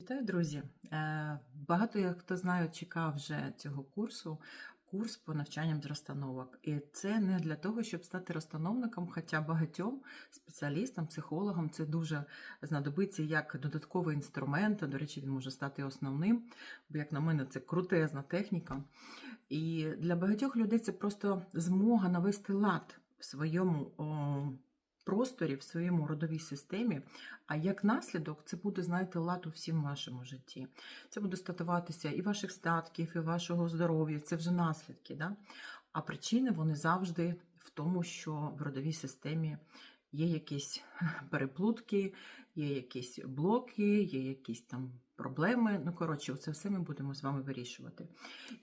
Вітаю, друзі! Е, Багато як хто знає, чекав вже цього курсу. Курс по навчанням з розстановок. І це не для того, щоб стати розстановником, хоча багатьом спеціалістам, психологам це дуже знадобиться як додатковий інструмент. До речі, він може стати основним, бо, як на мене, це крутезна техніка. І для багатьох людей це просто змога навести лад в своєму просторі, в своєму родовій системі. А як наслідок, це буде, знаєте, лад у всім вашому житті. Це буде статуватися і ваших статків, і вашого здоров'я. Це вже наслідки. Да? А причини вони завжди в тому, що в родовій системі є якісь переплутки, є якісь блоки, є якісь там проблеми. Ну, коротше, це все ми будемо з вами вирішувати.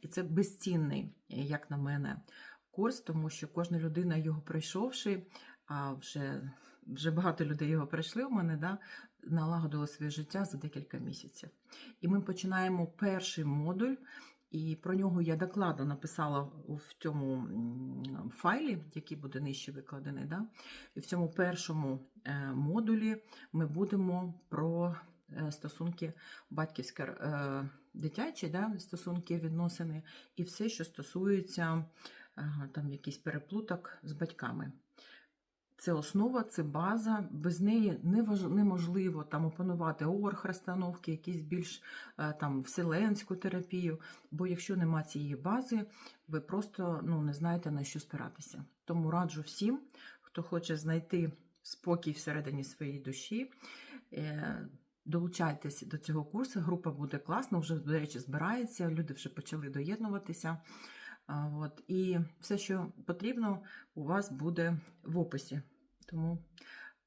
І це безцінний, як на мене, курс, тому що кожна людина, його пройшовши, а вже, вже багато людей його пройшли у мене, да, налагодили своє життя за декілька місяців. І ми починаємо перший модуль. І про нього я докладно написала в цьому файлі, який буде нижче викладений. Да? І в цьому першому е, модулі ми будемо про е, стосунки батьківське е, дитячі, да? стосунки відносини, і все, що стосується там якийсь переплуток з батьками. Це основа, це база. Без неї неможливо там опанувати оргростановки, якісь більш е, там вселенську терапію. Бо якщо нема цієї бази, ви просто ну, не знаєте на що спиратися. Тому раджу всім, хто хоче знайти спокій всередині своєї душі. е, Долучайтесь до цього курсу, група буде класна, вже, до речі, збирається, люди вже почали доєднуватися. От, і все, що потрібно, у вас буде в описі. Тому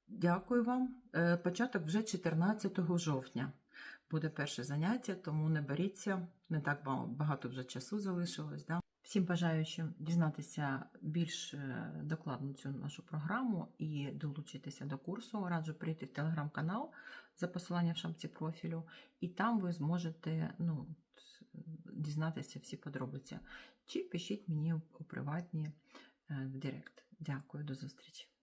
дякую вам. Е, Початок вже 14 жовтня буде перше заняття, тому не беріться, не так багато вже часу залишилось. Да? Всім бажаючим дізнатися більш е, докладно цю нашу програму і долучитися до курсу, раджу прийти в телеграм-канал за посиланням в шапці профілю, і там ви зможете ну, дізнатися всі подробиці. Чи пишіть мені у приватні е, в Директ. Дякую, до зустрічі.